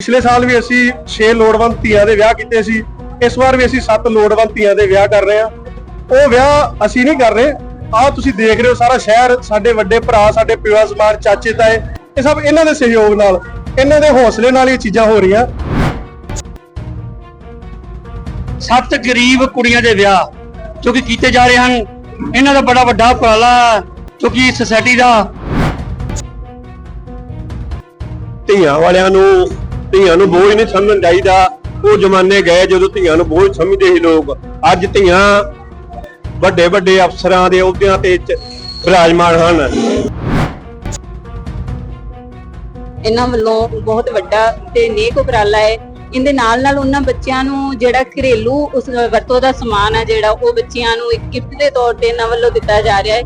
ਪਿਛਲੇ ਸਾਲ ਵੀ ਅਸੀਂ 6 ਲੋੜਵੰਦ ਧੀਆਂ ਦੇ ਵਿਆਹ ਕੀਤੇ ਸੀ, ਇਸ ਵਾਰ ਵੀ ਅਸੀਂ 7 ਲੋੜਵੰਦ ਧੀਆਂ ਦੇ ਵਿਆਹ ਕਰ ਰਹੇ ਹਾਂ। ਉਹ ਵਿਆਹ ਅਸੀਂ ਨਹੀਂ ਕਰ ਰਹੇ। ਆਹ ਤੁਸੀਂ ਦੇਖ ਰਹੇ ਹੋ ਸਾਰਾ ਸ਼ਹਿਰ, ਸਾਡੇ ਵੱਡੇ ਭਰਾ, ਸਾਡੇ ਪਿਓ ਸਮਾਨ ਚਾਚੇ, ਤਾਏ, ਇਹ ਸਭ ਇਹਨਾਂ ਦੇ ਸਹਿਯੋਗ ਨਾਲ, ਇਹਨਾਂ ਦੇ ਹੌਸਲੇ ਨਾਲ ਇਹ ਚੀਜ਼ਾਂ ਹੋ ਰਹੀਆਂ। ਸੱਤ ਗਰੀਬ ਕੁੜੀਆਂ ਦੇ ਵਿਆਹ, ਜੋ ਕਿ ਕੀਤੇ ਜਾ ਰਹੇ ਹਨ। ਇਹਨਾਂ ਦਾ ਬੜਾ ਵੱਡਾ ਉਪਰਾਲਾ, ਜੋ ਕਿ ਸੋਸਾਇਟੀ ਦਾ। ਧੀਆਂ ਵਾਲਿਆਂ ਨੂੰ ਧੀਆਂ ਨੂੰ ਬੋਝ ਨਹੀਂ ਸਮਝਣਾ ਚਾਹੀਦਾ। ਉਹ ਜ਼ਮਾਨੇ ਗਏ ਜਦੋਂ ਧੀਆਂ ਨੂੰ ਬੋਝ ਸਮਝਦੇ ਸੀ ਲੋਕ। ਅੱਜ ਧੀਆਂ ਵੱਡੇ ਵੱਡੇ ਅਫਸਰਾਂ ਦੇ ਅਹੁਦਿਆਂ ਤੇ ਚ- ਵਿਰਾਜਮਾਨ ਹਨ। ਇਹਨਾਂ ਵੱਲੋਂ ਬਹੁਤ ਵੱਡਾ ਤੇ ਨੇਕ ਉਪਰਾਲਾ ਹੈ। ਇਹਦੇ ਨਾਲ ਨਾਲ ਉਹਨਾਂ ਬੱਚਿਆਂ ਨੂੰ ਜਿਹੜਾ ਘਰੇਲੂ ਉਸ ਵਰਤੋਂ ਦਾ ਸਮਾਨ ਹੈ ਜਿਹੜਾ ਉਹ ਬੱਚਿਆਂ ਨੂੰ ਇੱਕ ਗਿਫਟ ਦੇ ਤੌਰ ਤੇ ਇਹਨਾਂ ਵੱਲੋਂ ਦਿੱਤਾ ਜਾ ਰਿਹਾ ਹੈ।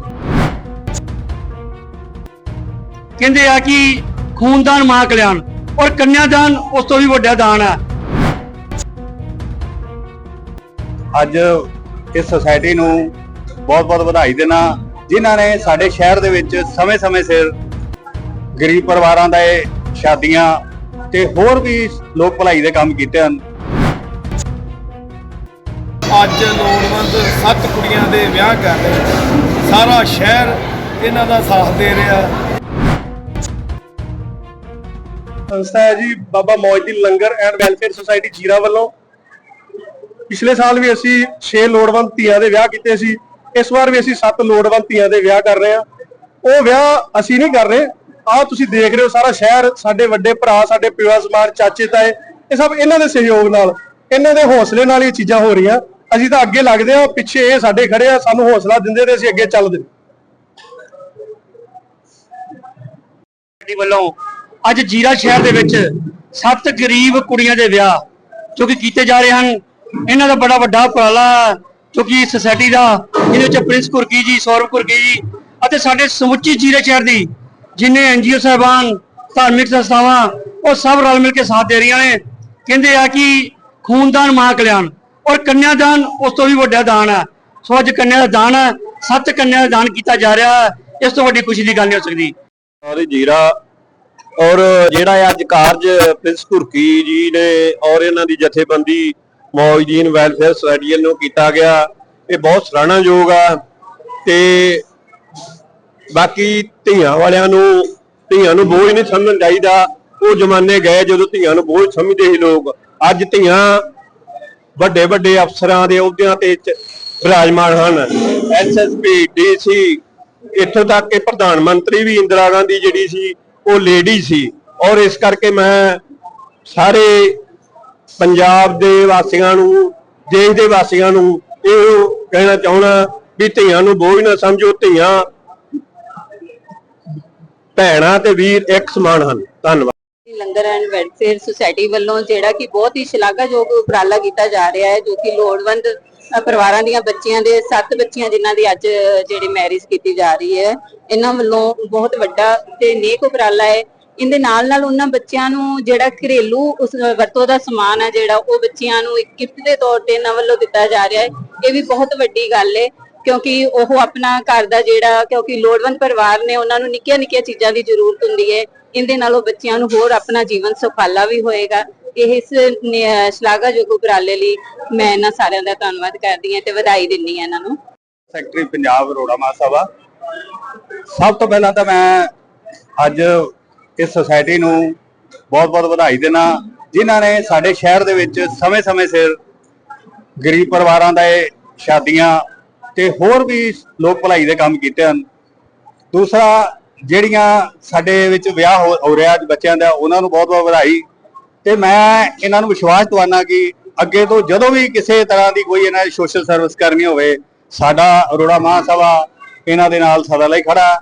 ਕਹਿੰਦੇ ਆ ਕਿ ਖੂਨਦਾਨ ਮਹਾ ਕਲਿਆਣ। ਔਰ ਕੰਨਿਆਦਾਨ ਉਸ ਤੋਂ ਵੀ ਵੱਡਾ ਦਾਨ ਹੈ। ਅੱਜ ਇਸ ਸੁਸਾਇਟੀ ਨੂੰ ਬਹੁਤ-ਬਹੁਤ ਵਧਾਈ ਦੇਣਾ ਜਿਨ੍ਹਾਂ ਨੇ ਸਾਡੇ ਸ਼ਹਿਰ ਦੇ ਵਿੱਚ ਸਮੇਂ-ਸਮੇਂ ਸਿਰ ਗਰੀਬ ਪਰਿਵਾਰਾਂ ਦਾ ਇਹ ਸ਼ਾਦੀਆਂ ਤੇ ਹੋਰ ਵੀ ਲੋਕ ਭਲਾਈ ਦੇ ਕੰਮ ਕੀਤੇ ਹਨ। ਅੱਜ ਲੋੜਵੰਦ ਸੱਤ ਕੁੜੀਆਂ ਦੇ ਵਿਆਹ ਕਰ ਰਹੇ ਸਾਰਾ ਸ਼ਹਿਰ ਇਹਨਾਂ ਦਾ ਸਾਥ ਦੇ ਰਿਹਾ। ਸੰਸਥਾ ਹੈ ਜੀ Baba Maujdin langar and welfare society Zira ਵੱਲੋਂ। ਪਿਛਲੇ ਸਾਲ ਵੀ ਅਸੀਂ 6 ਲੋੜਵੰਦ ਧੀਆਂ ਦੇ ਵਿਆਹ ਕੀਤੇ ਸੀ। ਇਸ ਵਾਰ ਵੀ ਅਸੀਂ 7 ਲੋੜਵੰਦ ਧੀਆਂ ਦੇ ਵਿਆਹ ਕਰ ਰਹੇ ਹਾਂ। ਉਹ ਵਿਆਹ ਅਸੀਂ ਨਹੀਂ ਕਰ ਰਹੇ। ਆਹ ਤੁਸੀਂ ਦੇਖ ਰਹੇ ਹੋ ਸਾਰਾ ਸ਼ਹਿਰ, ਸਾਡੇ ਵੱਡੇ ਭਰਾ, ਸਾਡੇ ਪਿਓ ਸਮਾਨ, ਚਾਚੇ, ਤਾਏ, ਇਹ ਸਭ ਇਹਨਾਂ ਦੇ ਸਹਿਯੋਗ ਨਾਲ, ਇਹਨਾਂ ਦੇ ਹੌਸਲੇ ਨਾਲ ਇਹ ਚੀਜ਼ਾਂ ਹੋ ਰਹੀਆਂ। ਅਸੀਂ ਤਾਂ ਅੱਗੇ ਲੱਗਦੇ ਆ ਪਿੱਛੇ ਇਹ ਸਾਡੇ ਖੜੇ ਆ, ਸਾਨੂੰ ਹੌਸਲਾ ਦਿੰਦੇ ਤੇ ਅਸੀਂ ਅੱਗੇ ਚੱਲਦੇ। ਸੋਸਾਇਟੀ ਵੱਲੋਂ ਅੱਜ ਜੀਰਾ ਸ਼ਹਿਰ ਦੇ ਵਿੱਚ ਸੱਤ ਗਰੀਬ ਕੁੜੀਆਂ ਦੇ ਵਿਆਹ ਜੋ ਕਿ ਕੀਤੇ ਜਾ ਰਹੇ ਹਨ। ਇਹਨਾਂ ਦਾ ਬੜਾ ਵੱਡਾ ਉਪਰਾਲਾ ਜੋ ਕਿ ਸੋਸਾਇਟੀ ਦਾ ਇਹਦੇ ਵਿੱਚ ਪ੍ਰਿੰਸ ਕੁਰਕੀ ਜੀ ਸੌਰਵ ਕੁਰਕੀ ਜੀ ਅਤੇ ਸਾਡੇ ਸਮੁੱਚੀ ਜੀਰੇ ਸ਼ਹਿਰ ਦੀ ਜਿਨੇ ਐਨਜੀਓ ਸਾਹਿਬਾਨ, ਧਾਰਮਿਕ ਸੰਸਥਾਵਾਂ, ਉਹ ਸਭ ਰਲ ਮਿਲ ਕੇ ਸਾਥ ਦੇ ਰਹੀਆਂ ਨੇ। ਕਹਿੰਦੇ ਆ ਕਿ ਖੂਨਦਾਨ ਮਾਂ ਕਲਿਆਣ ਔਰ ਕੰਨਿਆਦਾਨ ਉਸ ਤੋਂ ਵੀ ਵੱਡਾ ਦਾਨ ਹੈ। ਸੋ ਅੱਜ ਕੰਨਿਆ ਦਾ ਦਾਨ ਹੈ, ਸੱਤ ਕੰਨਿਆ ਦਾ ਦਾਨ ਕੀਤਾ ਜਾ ਰਿਹਾ ਇਸ ਤੋਂ ਵੱਡੀ ਖੁਸ਼ੀ ਦੀ ਗੱਲ ਨਹੀਂ ਹੋ ਸਕਦੀ। ਔਰ ਜੀਰਾ ਔਰ ਜਿਹੜਾ ਅੱਜ ਕਾਰਜ ਪ੍ਰਿੰਸ ਧੁਰਕੀ ਜੀ ਨੇ ਔਰ ਇਹਨਾਂ ਦੀ ਜਥੇਬੰਦੀ ਮੌਜਦੀਨ ਵੈਲਫੇਅਰ ਸੁਸਾਇਟੀ ਨੂੰ ਕੀਤਾ ਗਿਆ, ਇਹ ਬਹੁਤ ਸਰਾਹਨਾਯੋਗ ਆ ਤੇ ਬਾਕੀ ਧੀਆਂ ਵਾਲਿਆਂ ਨੂੰ, ਧੀਆਂ ਨੂੰ ਬੋਝ ਨਹੀਂ ਸਮਝਣਾ ਚਾਹੀਦਾ। ਉਹ ਜ਼ਮਾਨੇ ਗਏ ਜਦੋਂ ਧੀਆਂ ਨੂੰ ਬੋਝ ਸਮਝਦੇ ਸੀ ਲੋਕ। ਅੱਜ ਧੀਆਂ ਵੱਡੇ ਵੱਡੇ ਅਫਸਰਾਂ ਦੇ ਅਹੁਦਿਆਂ ਤੇ ਵਿਰਾਜਮਾਨ ਹਨ। ਐਸਐਸਪੀ ਡੀਸੀ ਇੱਥੋਂ ਤੱਕ ਕਿ ਪ੍ਰਧਾਨ ਮੰਤਰੀ ਵੀ ਇੰਦਰਾ ਗਾਂਧੀ ਜਿਹੜੀ ਸੀ ਉਹ ਲੇਡੀ ਸੀ। ਔਰ ਇਸ ਕਰਕੇ ਮੈਂ ਸਾਰੇ ਪੰਜਾਬ ਦੇ ਵਾਸੀਆਂ ਨੂੰ, ਦੇਸ਼ ਦੇ ਵਾਸੀਆਂ ਨੂੰ ਇਹ ਕਹਿਣਾ ਚਾਹੁੰਦਾ ਵੀ ਧੀਆਂ ਨੂੰ ਬੋਝ ਨਾ ਸਮਝੋ, ਧੀਆਂ ਭੈਣਾਂ ਤੇ ਵੀਰ ਇੱਕ ਸਮਾਨ ਹਨ। ਧੰਨਵਾਦ। ਲੰਗਰ ਐਂਡ ਵੈਲਫੇਅਰ ਸੁਸਾਇਟੀ ਵੱਲੋਂ ਜਿਹੜਾ ਕਿ ਬਹੁਤ ਹੀ ਸ਼ਲਾਘਾਯੋਗ ਉਪਰਾਲਾ ਕੀਤਾ ਜਾ ਰਿਹਾ ਹੈ, ਜੋ ਕਿ ਲੋੜਵੰਦ ਪਰਿਵਾਰਾਂ ਦੀਆਂ ਬੱਚੀਆਂ ਦੇ, ਸੱਤ ਬੱਚੀਆਂ ਜਿਨ੍ਹਾਂ ਦੀ ਅੱਜ ਜਿਹੜੀ ਮੈਰਿਜ ਕੀਤੀ ਜਾ ਰਹੀ ਹੈ, ਇਹਨਾਂ ਵੱਲੋਂ ਬਹੁਤ ਵੱਡਾ ਤੇ ਨੇਕ ਉਪਰਾਲਾ ਹੈ। ਇਹਦੇ ਨਾਲ ਨਾਲ ਉਹਨਾਂ ਬੱਚਿਆਂ ਨੂੰ ਜਿਹੜਾ ਘਰੇਲੂ ਉਸ ਵਰਤੋਂ ਦਾ ਸਮਾਨ ਹੈ ਜਿਹੜਾ, ਉਹ ਬੱਚਿਆਂ ਨੂੰ ਇੱਕ ਗਿਫਟ ਦੇ ਤੌਰ ਤੇ ਇਹਨਾਂ ਵੱਲੋਂ ਦਿੱਤਾ ਜਾ ਰਿਹਾ ਹੈ। ਇਹ ਵੀ ਬਹੁਤ ਵੱਡੀ ਗੱਲ ਹੈ, ਕਿਉਂਕਿ ਉਹ ਆਪਣਾ ਘਰ ਦਾ ਜਿਹੜਾ, ਕਿਉਂਕਿ ਲੋੜਵੰਦ ਪਰਿਵਾਰ ਨੇ ਉਹਨਾਂ ਨੂੰ ਨਿੱਕੀਆਂ ਨਿੱਕੀਆਂ ਚੀਜ਼ਾਂ ਦੀ ਜ਼ਰੂਰਤ ਹੁੰਦੀ ਹੈ। ਇਹਦੇ ਨਾਲ ਉਹ ਬੱਚਿਆਂ ਨੂੰ ਹੋਰ ਆਪਣਾ ਜੀਵਨ ਸੁਖਾਲਾ ਵੀ ਹੋਏਗਾ। ਇਹ ਇਸ ਸ਼ਲਾਘਾਯੋਗ ਉਪਰਾਲੇ ਲਈ ਮੈਂ ਇਹਨਾਂ ਸਾਰਿਆਂ ਦਾ ਧੰਨਵਾਦ ਕਰਦੀ ਹਾਂ ਤੇ ਵਧਾਈ ਦਿੰਦੀ ਹਾਂ ਇਹਨਾਂ ਨੂੰ। ਸੈਕਟਰੀ ਪੰਜਾਬ ਰੋੜਾ ਮਾਸਾ ਸਭ ਤੋਂ ਪਹਿਲਾਂ ਤਾਂ ਮੈਂ ਅੱਜ ਇਸ ਸੁਸਾਇਟੀ ਨੂੰ ਬਹੁਤ-ਬਹੁਤ ਵਧਾਈ ਦੇਣਾ ਜਿਨ੍ਹਾਂ ਨੇ ਸਾਡੇ ਸ਼ਹਿਰ ਦੇ ਵਿੱਚ ਸਮੇਂ-ਸਮੇਂ ਸਿਰ ਗਰੀਬ ਪਰਿਵਾਰਾਂ ਦਾ ਇਹ ਸ਼ਾਦੀਆਂ ਤੇ ਹੋਰ ਵੀ ਲੋਕ ਭਲਾਈ ਦੇ ਕੰਮ ਕੀਤੇ ਹਨ। ਦੂਸਰਾ ਜਿਹੜੀਆਂ ਸਾਡੇ ਵਿੱਚ ਵਿਆਹ ਹੋ ਹੋ ਰਿਹਾ ਅੱਜ ਬੱਚਿਆਂ ਦਾ, ਉਹਨਾਂ ਨੂੰ ਬਹੁਤ-ਬਹੁਤ ਵਧਾਈ। ਤੇ ਮੈਂ ਇਹਨਾਂ ਨੂੰ ਵਿਸ਼ਵਾਸ ਦਿਵਾਨਾ ਕਿ ਅੱਗੇ ਤੋਂ ਜਦੋਂ ਵੀ ਕਿਸੇ ਤਰ੍ਹਾਂ ਦੀ ਕੋਈ ਇਹਨਾਂ ਦੀ ਸੋਸ਼ਲ ਸਰਵਿਸ ਕਰਨੀ ਹੋਵੇ, ਸਾਡਾ ਅਰੋੜਾ ਮਹਾਸਭਾ ਇਹਨਾਂ ਦੇ ਨਾਲ ਸਦਾ ਲਈ ਖੜਾ।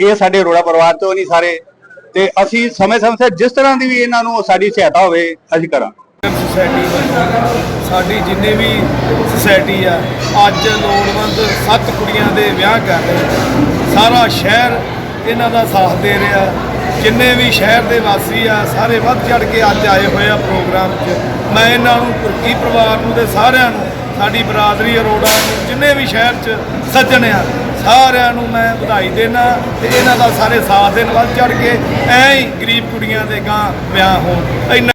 ਇਹ ਸਾਡੇ ਅਰੋੜਾ ਪਰਿਵਾਰ ਤੋਂ ਨਹੀਂ ਸਾਰੇ। ਤੇ ਅਸੀਂ ਸਮੇਂ-ਸਮੇਂ ਸਿਰ ਜਿਸ ਤਰ੍ਹਾਂ ਦੀ ਵੀ ਇਹਨਾਂ ਨੂੰ ਸਾਡੀ ਸਹਾਇਤਾ ਹੋਵੇ, ਅਸੀਂ ਕਰਾਂਗੇ। ਸੁਸਾਇਟੀ ਸਾਡੀ ਜਿੰਨੇ ਵੀ ਸੁਸਾਇਟੀ ਆ, ਅੱਜ ਲੋੜਵੰਦ ਸੱਤ ਕੁੜੀਆਂ ਦੇ ਵਿਆਹ ਕਰ ਰਹੇ ਸਾਰਾ ਸ਼ਹਿਰ ਇਹਨਾਂ ਦਾ ਸਾਥ ਦੇ ਰਿਹਾ। ਜਿੰਨੇ ਵੀ ਸ਼ਹਿਰ ਦੇ ਵਾਸੀ ਆ, ਸਾਰੇ ਵੱਧ ਚੜ ਕੇ ਅੱਜ ਆਏ ਹੋਏ ਆ ਪ੍ਰੋਗਰਾਮ 'ਚ। ਮੈਂ ਇਹਨਾਂ ਨੂੰ ਤੁਰਕੀ ਪਰਿਵਾਰ ਨੂੰ ਤੇ ਸਾਰਿਆਂ ਨੂੰ, ਸਾਡੀ ਬਰਾਦਰੀ ਅਰੋੜਾ ਨੂੰ, ਜਿੰਨੇ ਵੀ ਸ਼ਹਿਰ 'ਚ ਸੱਜਣ ਆ, ਸਾਰਿਆਂ ਨੂੰ ਮੈਂ ਵਧਾਈ ਦੇਣਾ ਤੇ ਇਹਨਾਂ ਦਾ ਸਾਰੇ ਸਾਥ ਦੇਣ, ਵੱਧ ਚੜ ਕੇ ਐਂ ਹੀ ਗਰੀਬ ਕੁੜੀਆਂ ਦੇ ਗਾਂ ਵਿਆਹ ਹੋਣ। ਇੰਨਾ